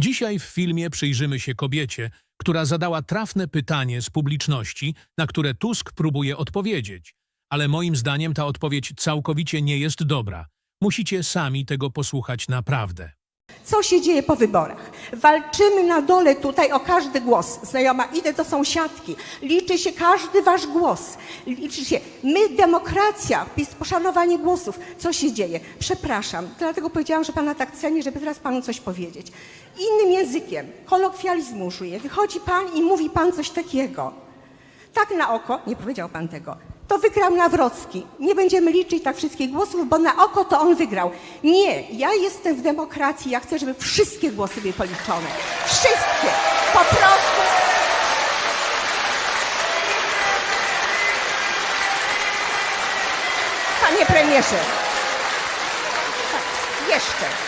Dzisiaj w filmie przyjrzymy się kobiecie, która zadała trafne pytanie z publiczności, na które Tusk próbuje odpowiedzieć. Ale moim zdaniem ta odpowiedź całkowicie nie jest dobra. Musicie sami tego posłuchać naprawdę. Co się dzieje po wyborach? Walczymy na dole tutaj o każdy głos. Znajoma, idę do sąsiadki. Liczy się każdy wasz głos. Liczy się. My, demokracja, PiS, poszanowanie głosów. Co się dzieje? Przepraszam. Dlatego powiedziałam, że pana tak cenię, żeby teraz panu coś powiedzieć. Innym językiem, kolokwializmu użyję. Wychodzi pan i mówi pan coś takiego. Tak na oko, nie powiedział pan tego, to wygrał Nawrocki. Nie będziemy liczyć tak wszystkich głosów, bo na oko to on wygrał. Nie, ja jestem w demokracji, ja chcę, żeby wszystkie głosy były policzone. Wszystkie. Po prostu. Panie premierze. Tak, jeszcze.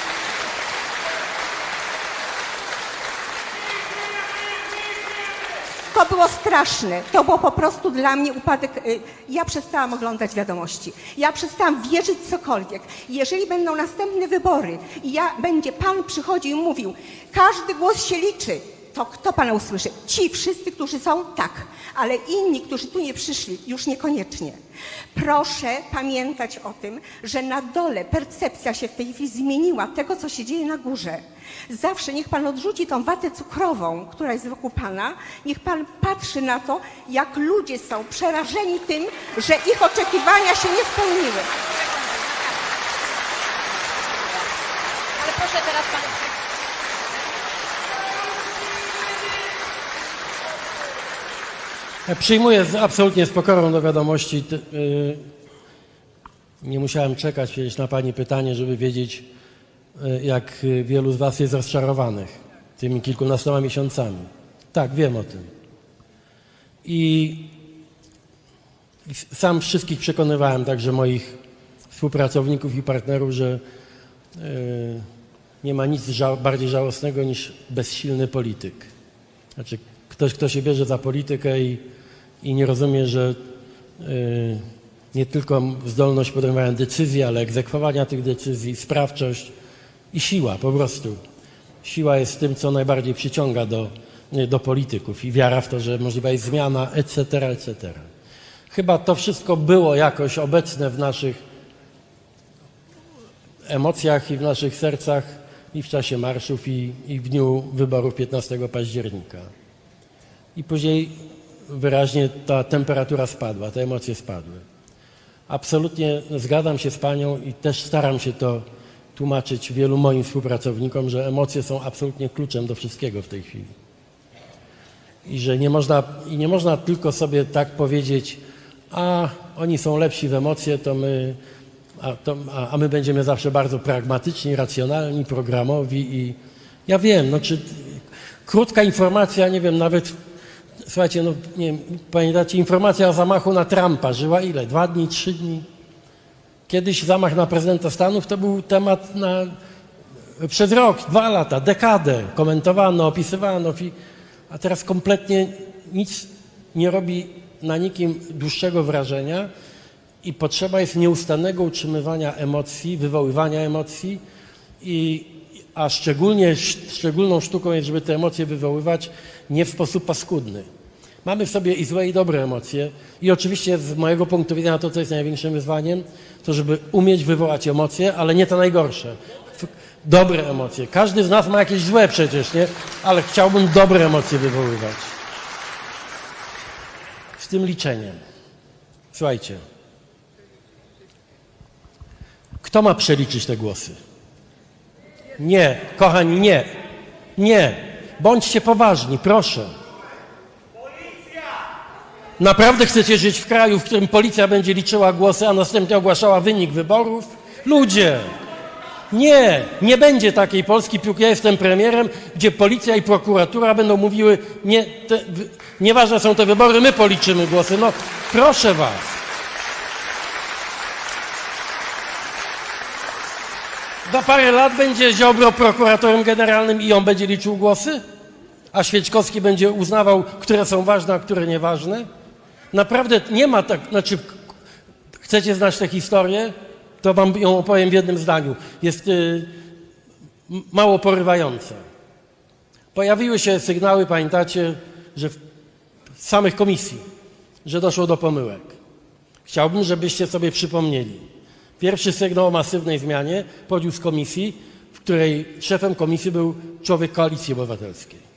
To było straszne. To było po prostu dla mnie upadek. y, Ja przestałam oglądać wiadomości. Ja przestałam wierzyć cokolwiek. Jeżeli będą następne wybory i ja, będzie pan przychodził i mówił, każdy głos się liczy, to kto pana usłyszy? Ci wszyscy, którzy są? Tak. Ale inni, którzy tu nie przyszli, już niekoniecznie. Proszę pamiętać o tym, że na dole percepcja się w tej chwili zmieniła tego, co się dzieje na górze. Zawsze niech pan odrzuci tą watę cukrową, która jest wokół pana. Niech pan patrzy na to, jak ludzie są przerażeni tym, że ich oczekiwania się nie spełniły. Ale proszę teraz pan. Przyjmuję z, absolutnie z pokorą do wiadomości. Y, nie musiałem czekać przecież na Pani pytanie, żeby wiedzieć, y, jak wielu z Was jest rozczarowanych tymi kilkunastoma miesiącami. Tak, wiem o tym. I, sam wszystkich przekonywałem, także moich współpracowników i partnerów, że y, nie ma nic ża- bardziej żałosnego niż bezsilny polityk. Znaczy, ktoś, kto się bierze za politykę i, i nie rozumie, że y, nie tylko zdolność podejmowania decyzji, ale egzekwowania tych decyzji, sprawczość i siła po prostu. Siła jest tym, co najbardziej przyciąga do, y, do polityków i wiara w to, że możliwa jest zmiana, etc., etc. Chyba to wszystko było jakoś obecne w naszych emocjach i w naszych sercach i w czasie marszów i, i w dniu wyborów 15 października. I później wyraźnie ta temperatura spadła, te emocje spadły. Absolutnie zgadzam się z Panią i też staram się to tłumaczyć wielu moim współpracownikom, że emocje są absolutnie kluczem do wszystkiego w tej chwili. I że nie można, i nie można tylko sobie tak powiedzieć, a oni są lepsi w emocje, to my, a, to, a, a my będziemy zawsze bardzo pragmatyczni, racjonalni, programowi i ja wiem, no czy krótka informacja, nie wiem, nawet słuchajcie, no nie pamiętacie, informacja o zamachu na Trumpa żyła ile? Dwa dni, trzy dni? Kiedyś zamach na prezydenta Stanów to był temat na, przez rok, dwa lata, dekadę. Komentowano, opisywano, a teraz kompletnie nic nie robi na nikim dłuższego wrażenia i potrzeba jest nieustannego utrzymywania emocji, wywoływania emocji, i, a szczególnie, szczególną sztuką jest, żeby te emocje wywoływać nie w sposób paskudny. Mamy w sobie i złe, i dobre emocje. I oczywiście z mojego punktu widzenia to, co jest największym wyzwaniem, to żeby umieć wywołać emocje, ale nie te najgorsze. Dobre emocje. Każdy z nas ma jakieś złe przecież, nie? Ale chciałbym dobre emocje wywoływać. Z tym liczeniem. Słuchajcie. Kto ma przeliczyć te głosy? Nie, kochani, nie. Nie. Bądźcie poważni, proszę. Naprawdę chcecie żyć w kraju, w którym policja będzie liczyła głosy, a następnie ogłaszała wynik wyborów? Ludzie! Nie, nie będzie takiej Polski, póki ja jestem premierem, gdzie policja i prokuratura będą mówiły, nie, te, nieważne są te wybory, my policzymy głosy. No, proszę was. Za parę lat będzie Ziobro prokuratorem generalnym i on będzie liczył głosy? A Świeczkowski będzie uznawał, które są ważne, a które nieważne? Naprawdę nie ma tak, znaczy chcecie znać tę historię? To wam ją opowiem w jednym zdaniu. Jest y, mało porywająca. Pojawiły się sygnały, pamiętacie, że w samych komisji, że doszło do pomyłek. Chciałbym, żebyście sobie przypomnieli. Pierwszy sygnał o masywnej zmianie pochodził z komisji, w której szefem komisji był człowiek Koalicji Obywatelskiej.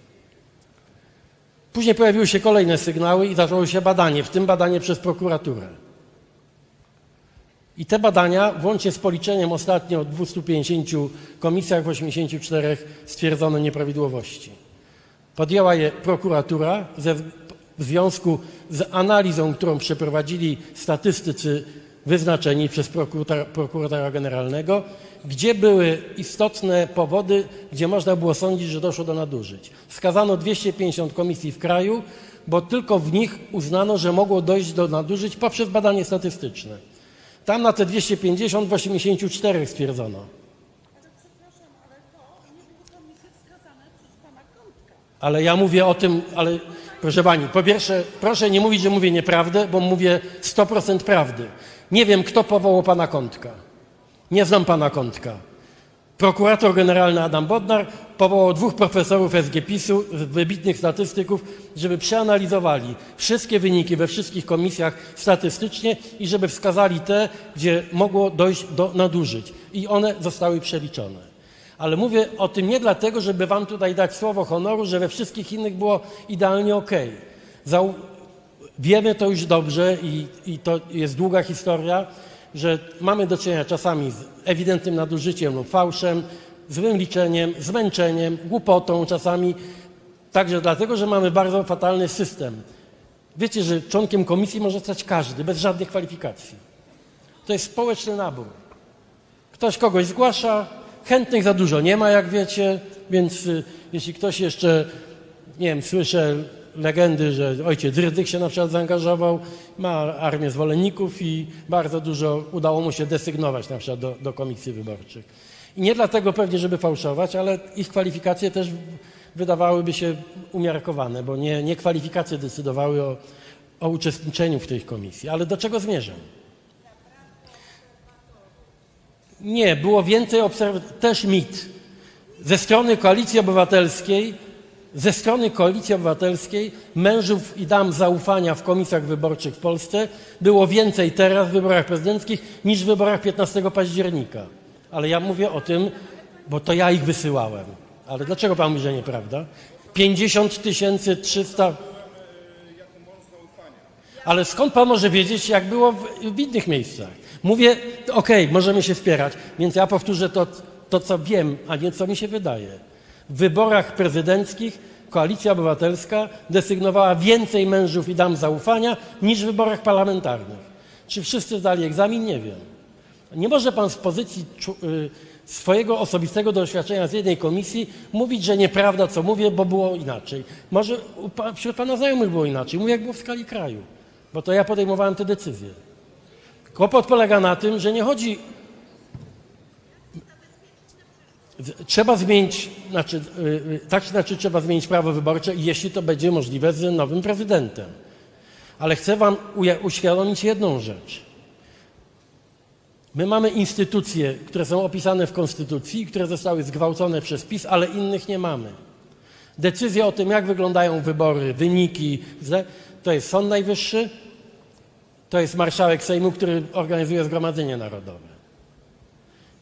Później pojawiły się kolejne sygnały i zaczęło się badanie, w tym badanie przez prokuraturę. I te badania, włącznie z policzeniem ostatnio 250 komisjach, w 84 stwierdzono nieprawidłowości. Podjęła je prokuratura ze, w związku z analizą, którą przeprowadzili statystycy wyznaczeni przez prokuratora, prokuratora generalnego, gdzie były istotne powody, gdzie można było sądzić, że doszło do nadużyć. Wskazano 250 komisji w kraju, bo tylko w nich uznano, że mogło dojść do nadużyć poprzez badanie statystyczne. Tam na te 250 w 84 stwierdzono. Ale ja mówię o tym, ale proszę pani, po pierwsze, proszę nie mówić, że mówię nieprawdę, bo mówię 100% prawdy. Nie wiem, kto powołał pana Kątka. Nie znam pana Kątka. Prokurator generalny Adam Bodnar powołał dwóch profesorów SGPiS-u, wybitnych statystyków, żeby przeanalizowali wszystkie wyniki we wszystkich komisjach statystycznie i żeby wskazali te, gdzie mogło dojść do nadużyć. I one zostały przeliczone. Ale mówię o tym nie dlatego, żeby wam tutaj dać słowo honoru, że we wszystkich innych było idealnie ok. Wiemy to już dobrze i, i to jest długa historia, że mamy do czynienia czasami z ewidentnym nadużyciem lub fałszem, złym liczeniem, zmęczeniem, głupotą czasami. Także dlatego, że mamy bardzo fatalny system. Wiecie, że członkiem komisji może stać każdy, bez żadnych kwalifikacji. To jest społeczny nabór. Ktoś kogoś zgłasza, chętnych za dużo nie ma, jak wiecie, więc y, jeśli ktoś jeszcze, nie wiem, słyszę legendy, że ojciec Rydzyk się na przykład zaangażował, ma armię zwolenników i bardzo dużo udało mu się desygnować na przykład do, do komisji wyborczych. I nie dlatego pewnie, żeby fałszować, ale ich kwalifikacje też wydawałyby się umiarkowane, bo nie, nie kwalifikacje decydowały o, o uczestniczeniu w tej komisji. Ale do czego zmierzam? Nie, było więcej obserwacji, też mit. Ze strony Koalicji Obywatelskiej, ze strony Koalicji Obywatelskiej mężów i dam zaufania w komisjach wyborczych w Polsce było więcej teraz w wyborach prezydenckich niż w wyborach 15 października. Ale ja mówię o tym, bo to ja ich wysyłałem. Ale dlaczego pan mówi, że nieprawda? 50 tysięcy 300... Ale skąd pan może wiedzieć, jak było w, w innych miejscach? Mówię, okej, możemy się wspierać, więc ja powtórzę to, to, co wiem, a nie co mi się wydaje. W wyborach prezydenckich Koalicja Obywatelska desygnowała więcej mężów i dam zaufania niż w wyborach parlamentarnych. Czy wszyscy zdali egzamin? Nie wiem. Nie może pan z pozycji y, swojego osobistego doświadczenia z jednej komisji mówić, że nieprawda, co mówię, bo było inaczej. Może wśród pana znajomych było inaczej. Mówię, jak było w skali kraju, bo to ja podejmowałem te decyzje. Kłopot polega na tym, że nie chodzi. Trzeba zmienić, znaczy, y, y, tak czy inaczej trzeba zmienić prawo wyborcze, jeśli to będzie możliwe z nowym prezydentem. Ale chcę Wam uświadomić jedną rzecz. My mamy instytucje, które są opisane w Konstytucji, które zostały zgwałcone przez PiS, ale innych nie mamy. Decyzje o tym, jak wyglądają wybory, wyniki, to jest Sąd Najwyższy, to jest marszałek Sejmu, który organizuje Zgromadzenie Narodowe.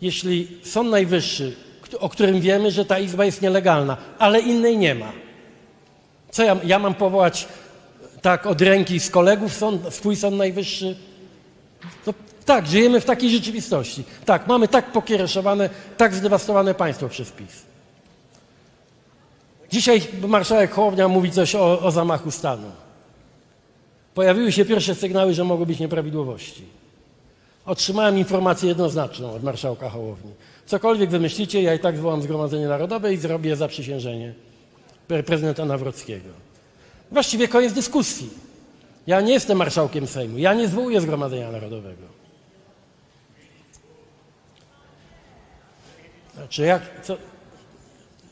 Jeśli Sąd Najwyższy, o którym wiemy, że ta izba jest nielegalna, ale innej nie ma, co ja, ja mam powołać tak od ręki z kolegów sąd, swój Sąd Najwyższy? No, tak, żyjemy w takiej rzeczywistości. Tak, mamy tak pokiereszowane, tak zdewastowane państwo przez PiS. Dzisiaj marszałek Hołownia mówi coś o, o zamachu stanu. Pojawiły się pierwsze sygnały, że mogły być nieprawidłowości. Otrzymałem informację jednoznaczną od marszałka Hołowni. Cokolwiek wymyślicie, ja i tak zwołam Zgromadzenie Narodowe i zrobię zaprzysiężenie pre- prezydenta Nawrockiego. Właściwie koniec dyskusji. Ja nie jestem marszałkiem Sejmu. Ja nie zwołuję Zgromadzenia Narodowego. Znaczy, jak, co,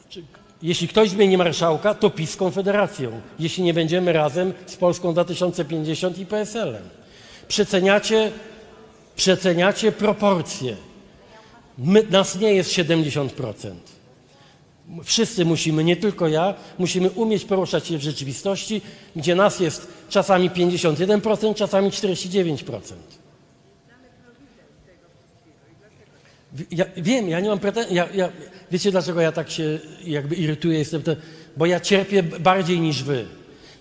czy, jeśli ktoś zmieni marszałka, to PiS z Konfederacją. Jeśli nie będziemy razem z Polską 2050 i PSL-em. Przeceniacie, przeceniacie proporcje. My, nas nie jest 70%. Wszyscy musimy, nie tylko ja, musimy umieć poruszać się w rzeczywistości, gdzie nas jest czasami 51%, czasami 49%. Wi- Ja wiem, ja nie mam pretensji. Ja, ja, wiecie, dlaczego ja tak się jakby irytuję? Jestem te, bo ja cierpię bardziej niż wy.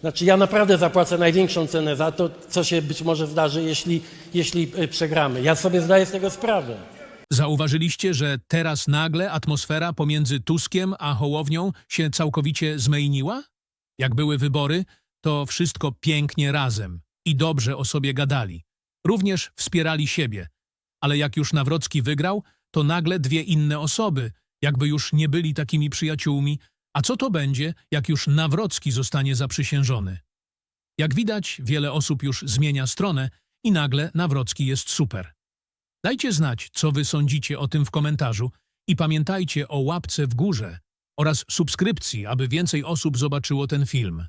Znaczy, ja naprawdę zapłacę największą cenę za to, co się być może zdarzy, jeśli, jeśli y, przegramy. Ja sobie zdaję z tego sprawę. Zauważyliście, że teraz nagle atmosfera pomiędzy Tuskiem a Hołownią się całkowicie zmieniła? Jak były wybory, to wszystko pięknie razem i dobrze o sobie gadali. Również wspierali siebie. Ale jak już Nawrocki wygrał, to nagle dwie inne osoby, jakby już nie byli takimi przyjaciółmi. A co to będzie, jak już Nawrocki zostanie zaprzysiężony? Jak widać, wiele osób już zmienia stronę i nagle Nawrocki jest super. Dajcie znać, co wy sądzicie o tym w komentarzu i pamiętajcie o łapce w górze oraz subskrypcji, aby więcej osób zobaczyło ten film.